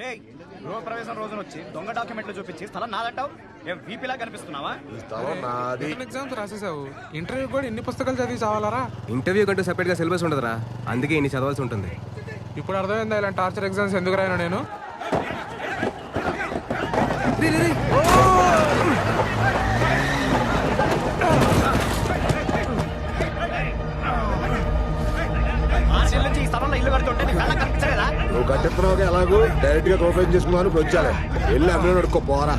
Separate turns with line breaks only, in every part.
రే గృహప్రవేశం రోజున వచ్చి దొంగ డాక్యుమెంట్లు చూపించి స్థలం నాదంటావు? ఏం వీపీలా కనిపిస్తున్నావా?
నాది.
ఎగ్జామ్స్ రాసేసావు ఇంటర్వ్యూ కూడా ఇన్ని పుస్తకాలు చదివి చావాలరా?
ఇంటర్వ్యూ కంటూ సెపరేట్గా సిలబస్ ఉండదురా. అందుకే ఇన్ని చదవాల్సి ఉంటుంది.
ఇప్పుడు అర్థమైందా ఇలాంటి టార్చర్ ఎగ్జామ్స్ ఎందుకు రాయను నేను?
కట్టిస్తున్నావు ఎలాగూ డైరెక్ట్గా ఓపెన్ చేసుకున్నాను వచ్చాలే. వెళ్ళి అమ్మే నడుకో పోరా.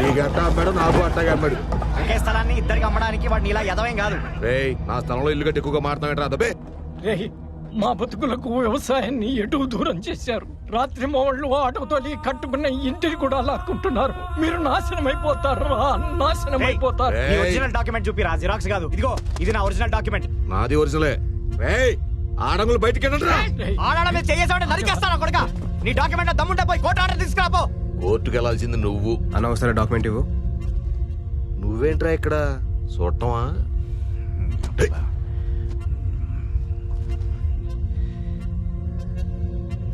నీకు అట్ట అమ్మాడు నాకు అట్టగా అమ్మాడు.
ఒకే స్థలాన్ని ఇద్దరికి అమ్మడానికి వాడిని ఇలా ఎదవేం కాదు.
రేయ్ నా స్థలంలో ఇల్లు కట్టి ఎక్కువగా మాట్లాడరా అదబే
రేయ్ మా బతుకులకు వ్యవసాయాన్ని ఎటు దూరం చేశారు? రాత్రి మోళ్ళు ఆటోతోలి కట్టుకున్న ఇంటిని కూడా లాక్కుంటున్నారు. మీరు నాశనం అయిపోతారు రా నాశనం అయిపోతారు.
నీ. ఒరిజినల్ డాక్యుమెంట్ చూపిరా జిరాక్స్ కాదు. ఇదిగో ఇది నా ఒరిజినల్ డాక్యుమెంట్.
నాది ఒరిజినలే. రేయ్ ఆడంగులు బయటికి
మీద చేసేసామంటే నరికేస్తాను కొడుక? నీ డాక్యుమెంట్ దమ్ముంటే పోయి కోర్టు ఆర్డర్ తీసుకురా పో
కోర్టుకు వెళ్ళాల్సింది నువ్వు.
అన్న ఒకసారి డాక్యుమెంట్ ఇవ్వు.
నువ్వేంట్రా ఇక్కడ? చూడటమా?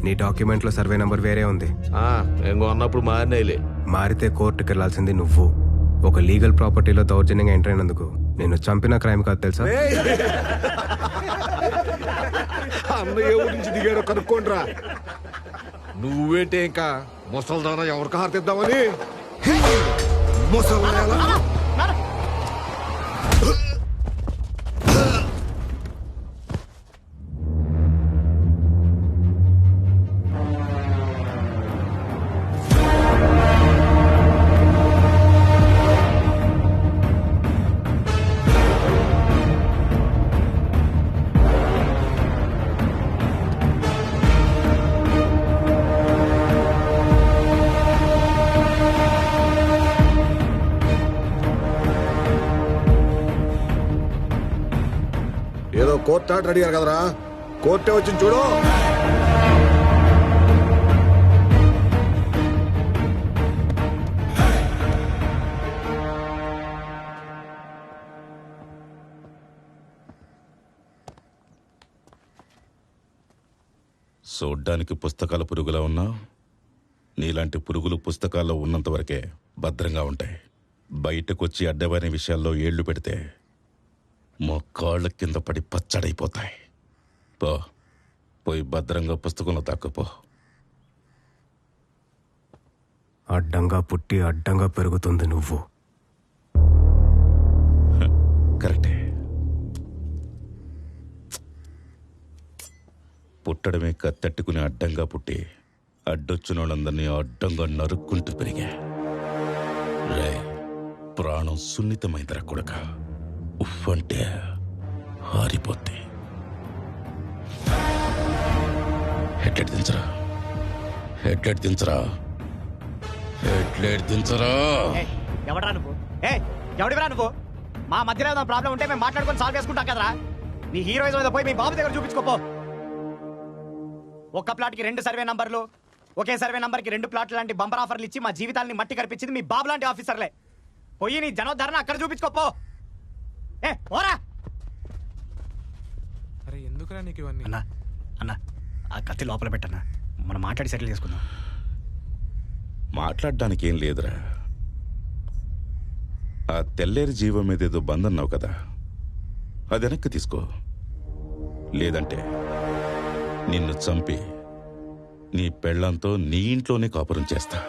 నీ డాక్యుమెంట్లో సర్వే నంబర్ వేరే ఉంది.
అన్నప్పుడు మారినాయిలే.
మారితే కోర్టుకి వెళ్ళాల్సింది నువ్వు. ఒక లీగల్ ప్రాపర్టీలో దౌర్జన్యంగా ఎంటర్ అయినందుకు నేను చంపిన క్రైమ్ కాదు తెలుసా?
అన్నయ్య ఏ ఊరి నుంచి దిగాడో కనుక్కోండిరా. నువ్వేంటే ఇంకా ముసల్దానా ఎవరికి హారతిద్దామని? ముసల్దానా? ఏదో అడిగారు కదరా? కోర్టే వచ్చింది చూడు.
చూడ్డానికి పుస్తకాల పురుగులా ఉన్నావు నీలాంటి పురుగులు పుస్తకాల్లో ఉన్నంత వరకే భద్రంగా ఉంటాయి. బయటకొచ్చి అడ్డమైన విషయాల్లో ఏళ్ళు పెడితే మా కాళ్ళ కింద పడి పచ్చడైపోతాయి. పో పోయి భద్రంగా పుస్తకంలో తక్కుపో
అడ్డంగా పుట్టి అడ్డంగా పెరుగుతుంది నువ్వు.
కరెక్టే. పుట్టడమే కత్తెట్టుకుని అడ్డంగా పుట్టి అడ్డొచ్చిన వాళ్ళందరినీ అడ్డంగా నరుక్కుంటూ పెరిగా. రే ప్రాణం సున్నితమైందిరా కొడక. ఉఫ్ అంటే హారిపోద్ది హెడ్లెట్ దించరా? హెడ్లైట్ దించరా? హెడ్లైట్ దించరా?
ఎవడరా నువ్వు? ఏ ఎవడివరా నువ్వు? మా మధ్యలో ఏదైనా ప్రాబ్లం ఉంటే మేము మాట్లాడుకొని సాల్వ్ చేసుకుంటాం కదరా? నీ హీరోయిజం మీద పోయి మీ బాబు దగ్గర చూపించుకోపో ఒక్క ప్లాట్కి రెండు సర్వే నంబర్లు ఒకే సర్వే నంబర్కి రెండు ప్లాట్లు లాంటి బంపర్ ఆఫర్లు ఇచ్చి మా జీవితాల్ని మట్టి కనిపించింది మీ బాబు లాంటి ఆఫీసర్లే. పోయి నీ జనోద్ధరణ అక్కడ చూపించుకోపో ఏ పోరా.
అరే ఎందుకురా నీకు ఇవన్నీ?
అన్నా అన్నా ఆ కత్తి లోపల పెట్టన్నా. మనం మాట్లాడి సెటిల్ చేసుకుందాం.
మాట్లాడడానికి ఏం లేదురా. ఆ తెల్లేరి జీవం మీద ఏదో బందన్నావు కదా. అది వెనక్కి తీసుకో. లేదంటే నిన్ను చంపి నీ పెళ్ళంతో నీ ఇంట్లోనే కాపురం చేస్తా.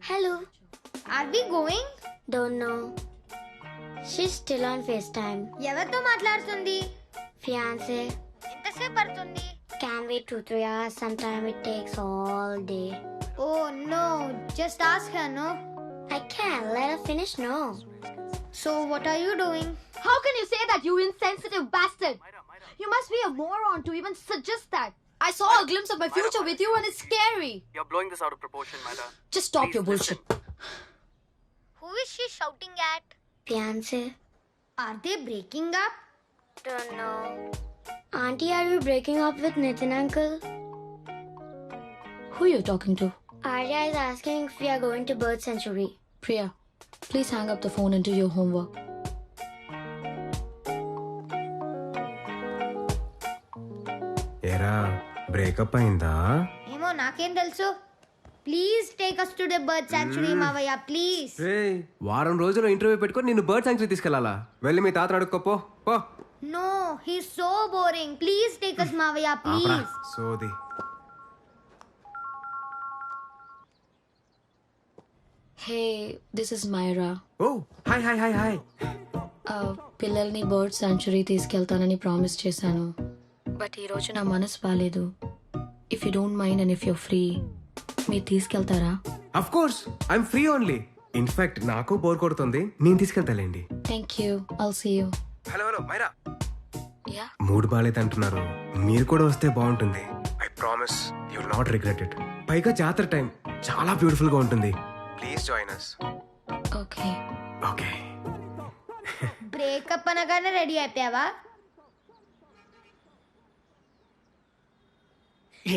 Hello.
Are we going?
Don't know. She's still on FaceTime.
ఎవరితో మాట్లాడుతుంది
Fiance.
ఎంతసేపు పడుతుంది
Can wait two, three hours. Sometime it takes all day.
Oh no just ask her no
I can't let her finish. No.
So what are you doing
How can you say that, you insensitive bastard? You must be a moron to even suggest that. I saw a glimpse of my future with you and it's scary.
You're blowing this out of proportion, Myla.
Just stop Please your bullshit.
listen. Who is she shouting at?
Fiance.
Are they breaking up?
Don't know. Auntie, are you breaking up with Nitin uncle?
Who are you talking to?
Arya is asking if we are going to Bird Sanctuary.
Priya, please hang up the phone and do your homework.
Yeah. Breakup అయిందా?
ఏమో నాకేం తెలుసు. Please take us to the bird sanctuary మావయ్య please
వారం రోజులు interview పెట్టుకొని నిన్ను bird sanctuary తీసుకెళ్ళాలా వెళ్ళి మీ తాత అడుక్కోపో పో
no he so boring please take us మావయ్య
ఆపరా,
ప్లీజ్
సోది.
Hey, this is Myra.
Oh hi hi hi hi
పిల్లల్ని బర్డ్ సాంచురీ తీసుకెళ్తానని ప్రామిస్ చేశాను. బట్ ఈరోజు నా మనసు బాగాలేదు if you don't mind and if you free మీరు తీసుకెళ్తారా?
Of course I'm free only in fact నాకు బోర్ కొడుతుంది. నేను తీసుకెళ్తాలేండి.
Thank you I'll see you
hello hello Myra
yeah
mood బాగాలేదు అంటున్నారు. మీరు కూడా వస్తే బాగుంటుంది. I promise you not regret it పైగా జాతర టైం చాలా బ్యూటిఫుల్గా ఉంటుంది. Please join us
okay
okay
breakup అనగానే రెడీ అయిపోయావా?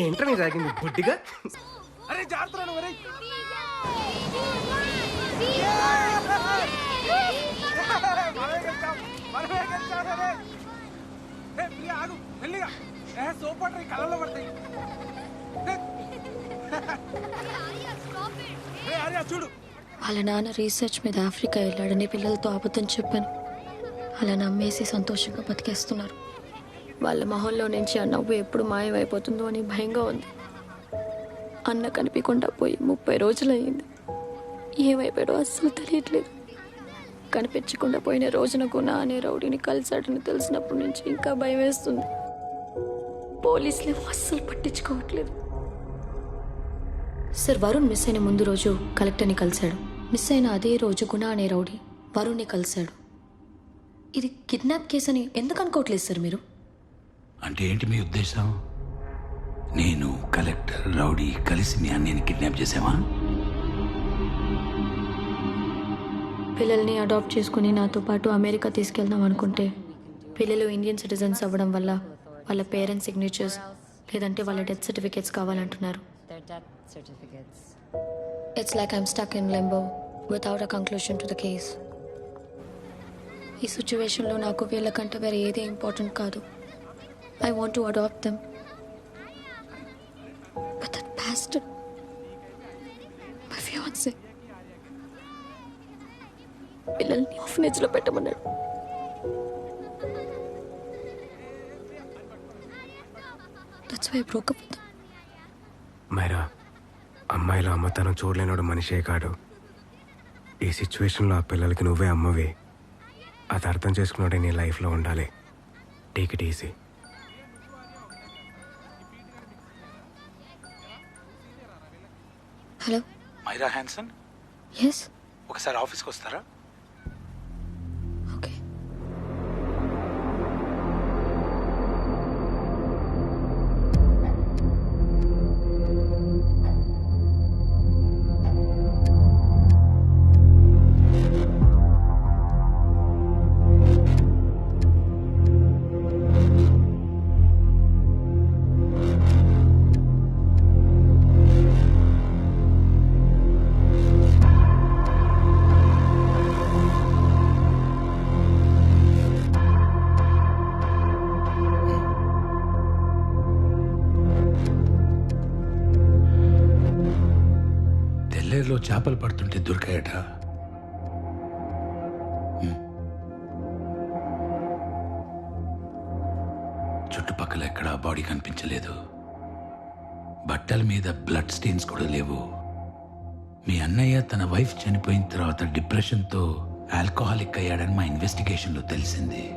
ఏంట్రా నీ తాగింది బుడ్డిగా.
అరే జాగ్రత్త నువ్వు ఆగు మెల్లిగా ఏ కళ్ళలో పడతాయి చూడు
వాళ్ళ నాన్న రీసెర్చ్ మీద ఆఫ్రికా వెళ్ళాడని పిల్లలతో అబద్ధం చెప్పాను. అలా నమ్మేసి సంతోషంగా బతికేస్తున్నారు. వాళ్ళ మొహంలో నుంచి ఆ నవ్వు ఎప్పుడు మాయమైపోతుందో అని భయంగా ఉంది. అన్న కనిపించకుండా పోయి ముప్పై రోజులయ్యింది. ఏమైపోయాడో అస్సలు తెలియట్లేదు. కనిపించకుండా పోయిన రోజున గుణ అనే రౌడీని కలిసాడని తెలిసినప్పటి నుంచి ఇంకా భయం వేస్తుంది. పోలీసులు అస్సలు పట్టించుకోవట్లేదు. సార్ వరుణ్ మిస్ అయిన ముందు రోజు కలెక్టర్ని కలిశాడు. మిస్ అయిన అదే రోజు గుణ అనే రౌడీ వరుణ్ని కలిశాడు. ఇది కిడ్నాప్ కేసు అని ఎందుకు అనుకోవట్లేదు సార్ మీరు?
అంటే ఏంటి మీ ఉద్దేశం? నేను కలెక్టర్ రౌడీ కలిసి మీ అన్నయ్యని కిడ్నాప్ చేసావా
పిల్లల్ని అడాప్ట్ చేసుకుని నాతో పాటు అమెరికా తీసుకెళ్దాం అనుకుంటే పిల్లలు ఇండియన్ సిటిజన్స్ అవ్వడం వల్ల వాళ్ళ పేరెంట్స్ సిగ్నేచర్స్ లేదంటే వాళ్ళ డెత్ సర్టిఫికేట్స్ కావాలంటున్నారు. It's like I'm stuck in limbo without a conclusion to the case ఈ సిచ్యువేషన్లో నాకు వీళ్ళకంటే వేరే ఏదే ఇంపార్టెంట్ కాదు. I want to adopt them. But that bastard my fiancé పిల్లల్ని ఆఫనేజ్లో పెట్టమన్నాడు that's why broke up
Myra అమ్మాయిలో అమ్మతనం చూడలేనోడు మనిషే కాడు. ఈ సిచ్యువేషన్లో ఆ పిల్లలకి నువ్వే అమ్మవి. అది అర్థం చేసుకున్నాడే నీ లైఫ్లో ఉండాలి. Take it easy
hello.
Myra Hanson?
Yes
ఒకసారి ఆఫీస్కి వస్తారా? చేపలు పడుతుంటే దొరికాయట. చుట్టుపక్కల ఎక్కడా బాడీ కనిపించలేదు. బట్టల మీద బ్లడ్ స్టెయిన్స్ కూడా లేవు. మీ అన్నయ్య తన వైఫ్ చనిపోయిన తర్వాత డిప్రెషన్తో ఆల్కహాలిక్ అయ్యాడని మా ఇన్వెస్టిగేషన్లో తెలిసింది.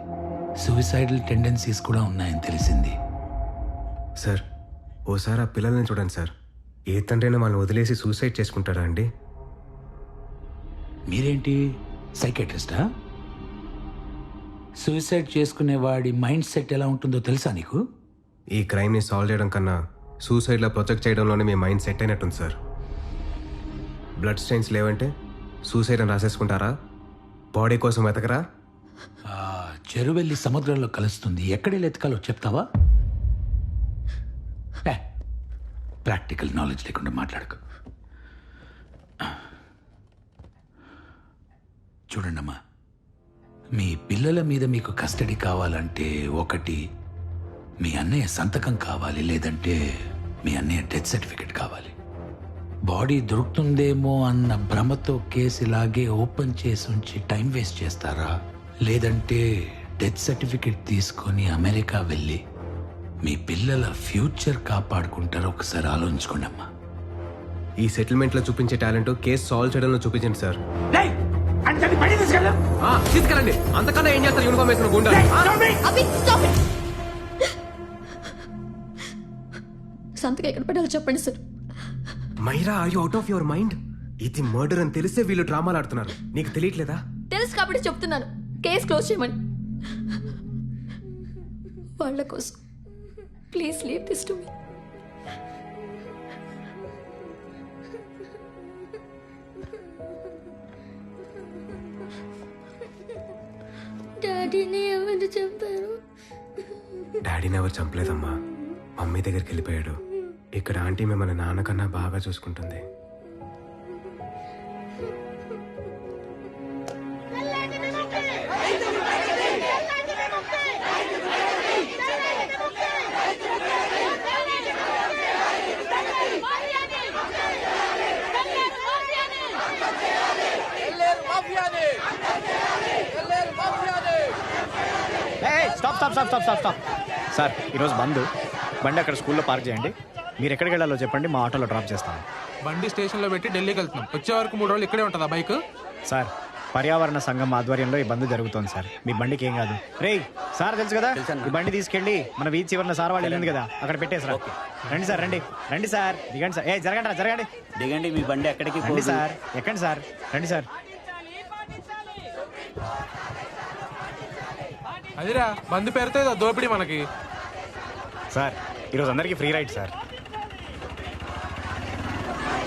సూసైడల్ టెండెన్సీస్ కూడా ఉన్నాయని తెలిసింది.
సార్ ఓసారి ఆ పిల్లల్ని చూడండి సార్. ఏ తండ్రైనా వాళ్ళని వదిలేసి సూసైడ్ చేసుకుంటారా అండి?
మీరేంటి? సైకెట్రిస్టా? సూసైడ్ చేసుకునే వాడి మైండ్ సెట్ ఎలా ఉంటుందో తెలుసా నీకు?
ఈ క్రైమ్ని సాల్వ్ చేయడం కన్నా సూసైడ్లో ప్రొజెక్ట్ చేయడంలోనే మీ మైండ్ సెట్ అయినట్టుంది సార్. బ్లడ్ స్టెయిన్స్ లేవంటే సూసైడ్ అని రాసేసుకుంటారా? బాడీ కోసం వెతకరా?
ఆ, చెరువెళ్ళి సముద్రంలో కలుస్తుంది. ఎక్కడెళ్ళి ఎతకాలో చెప్తావా? ప్రాక్టికల్ నాలెడ్జ్ లేకుండా మాట్లాడకు. చూడండమ్మా. మీ పిల్లల మీద మీకు కస్టడీ కావాలంటే ఒకటి మీ అన్నయ్య సంతకం కావాలి లేదంటే మీ అన్నయ్య డెత్ సర్టిఫికెట్ కావాలి. బాడీ దొరుకుతుందేమో అన్న భ్రమతో కేసు ఇలాగే ఓపెన్ చేసి ఉంచి టైం వేస్ట్ చేస్తారా? లేదంటే డెత్ సర్టిఫికెట్ తీసుకొని అమెరికా వెళ్ళి మీ పిల్లల ఫ్యూచర్ కాపాడుకుంటారో ఒకసారి ఆలోచించుకోండి అమ్మా
ఈ సెటిల్మెంట్లో చూపించే టాలెంట్ కేసు సాల్వ్ చేయడంలో చూపించండి సార్. ఆ, తీసుకెళ్ళండి. అంతకన్నా ఏం చేస్తారు యూనిఫామ్ వేసిన గుండా?
సంతకం ఎక్కడ పెట్టాలో చెప్పండి sir
Myra are you out of your mind ఇది మర్డర్ అని తెలిసే వీళ్ళు డ్రామాలు ఆడుతున్నారు. నీకు తెలియట్లేదా?
తెలుసు కాబట్టి చెప్తున్నాను. కేసు క్లోజ్ చేయమని. వాళ్ళ కోసం. Please leave this to me
డాడీని ఎవరు చంపారు
డాడీని ఎవరు చంపలేదమ్మా. మమ్మీ దగ్గరికి వెళ్ళిపోయాడు. ఇక్కడ ఆంటీ మిమ్మల్ని నాన్నకన్నా బాగా చూసుకుంటుంది.
Stop stop stop stop stop. Sir ఈరోజు బంద్. బండి అక్కడ స్కూల్లో పార్క్ చేయండి. మీరు ఎక్కడికి వెళ్ళాలో చెప్పండి మా ఆటోలో డ్రాప్ చేస్తాను.
బండి స్టేషన్లో పెట్టి ఢిల్లీకి వెళ్తున్నాం. వచ్చే వరకు మూడు రోజులు ఇక్కడే ఉంటుందా బైక్?
సార్ పర్యావరణ సంఘం ఆధ్వర్యంలో ఈ బంద్ జరుగుతోంది సార్. మీ బండికి ఏం కాదు. రే సార్ తెలుసు కదా? ఈ బండి తీసుకెళ్ళి మన వీధి చివరిన సార్ వాళ్ళు వెళ్ళింది కదా అక్కడ పెట్టేసారు రండి సార్ రండి. రండి సార్. దిగండి సార్. ఏ జరగండి రా, జరగండి.
దిగండి మీ బండి ఎక్కడికి
రండి సార్. ఎక్కండి సార్. రండి సార్.
అదిరా బండి పేరుతో ఏదో దోపిడీ మనకి.
సార్ ఈరోజు అందరికీ ఫ్రీ రైట్ సార్.